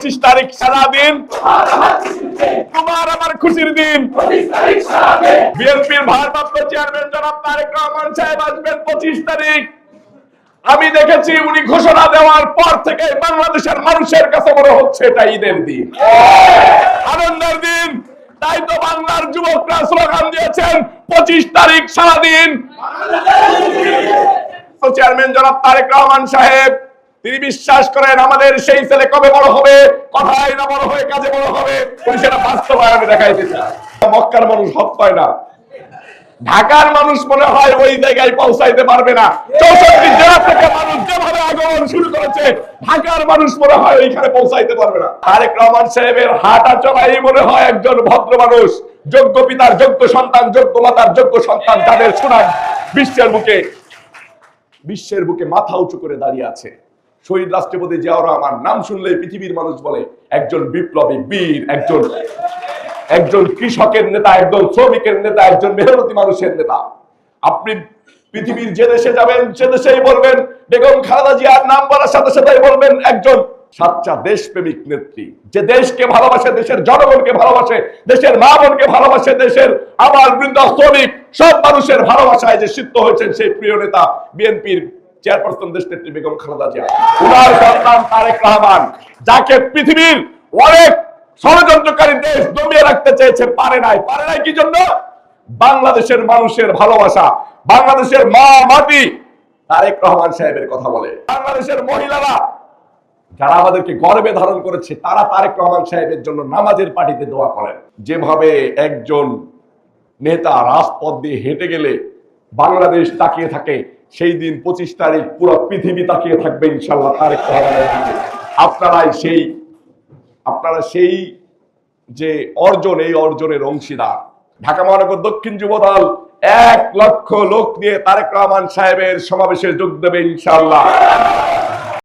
পঁচিশ তারিখ তোমার আমার খুশির দিন। বিএনপির ভারপ্রাপ্ত চেয়ারম্যান জনাব তারেক রহমান সাহেব আসবেন পঁচিশ তারিখ। আমি দেখেছি উনি ঘোষণা দেওয়ার পর থেকে বাংলাদেশের মানুষের কাছে মনে হচ্ছে এটা ঈদের দিন। আনন্দের দিন। তাই তো বাংলার যুবকরা স্লোগান দিয়েছেন পঁচিশ তারিখ সারাদিন। চেয়ারম্যান জনাব তারেক রহমান সাহেব তিনি বিশ্বাস করেন আমাদের সেই ছেলে কবে বড় হবে? কথাই না বড় হয়ে কাজে বড় হবে? উনি সেটা বাস্তবায়নে দেখাইতে চায়। মক্কার মানুষ হক পায় না। ঢাকার মানুষ মনে হয় ওই জায়গায় পৌঁছাইতে পারবে না। চৌষট্টি জেলা থেকে মানুষ যেভাবে আগমন শুরু করেছে, ঢাকার মানুষ মনে হয় ওইখানে পৌঁছাইতে পারবে না। তারেক রহমান সাহেবের হাঁটা চলাই মনে হয় একজন ভদ্র মানুষ। যোগ্য পিতার যোগ্য সন্তান, যোগ্য মাতার যোগ্য সন্তান যাদের সুনাম বিশ্বের বুকে বিশ্বের বুকে মাথা উঁচু করে দাঁড়িয়ে আছে। শহীদ রাষ্ট্রপতি জিয়াউর রহমান, নাম শুনলেই পৃথিবীর মানুষ বলে, একজন বিপ্লবী বীর, একজন একজন কৃষকের নেতা, একজন শ্রমিকের নেতা, একজন মেহনতি মানুষের নেতা। আপনি পৃথিবীর যে দেশে যাবেন, সে দেশেই বলবেন, বেগম খালেদা জিয়ার নাম বলার সাথে সাথে বলবেন, একজন সাচ্চা দেশপ্রেমিক নেত্রী। যে দেশকে ভালোবাসে, দেশের জনগণকে ভালোবাসে, দেশের মা বোনকে ভালোবাসে, দেশের আবার বৃদ্ধ শ্রমিক, সব মানুষের ভালোবাসায় যে সিদ্ধ হয়েছেন সেই প্রিয় নেতা, বিএনপির চেয়ারপারসন দেশ নেত্রী বেগম খালেদা জিয়া। উনার সন্তান তারেক রহমান, যাকে পৃথিবীর অনেক ষড়যন্ত্রকারী দেশ দমিয়ে রাখতে চেয়েছে, পারে নাই। পারে নাই কি জন্য? বাংলাদেশের মানুষের ভালোবাসা, বাংলাদেশের মা মাটি, তারেক রহমান সাহেবের কথা বলে। বাংলাদেশের মহিলারা, যারা আমাদেরকে গর্বে ধারণ করেছে, তারা তারেক রহমান সাহেবের জন্য নামাজের পার্টিতে দোয়া করেন। যেভাবে একজন নেতা রাজপথ দিয়ে হেঁটে গেলে বাংলাদেশ তাকিয়ে থাকে, সেই দিন পঁচিশ তারিখ পুরো পৃথিবী তাকিয়ে থাকবে ইনশাল্লাহ তারেক আপনারাই সেই, আপনারা সেই যে অর্জন, এই অর্জনের অংশীদার। ঢাকা মহানগর দক্ষিণ যুবদল এক লক্ষ লোক নিয়ে তারেক রহমান সাহেবের সমাবেশে যোগ দেবে ইনশাল্লাহ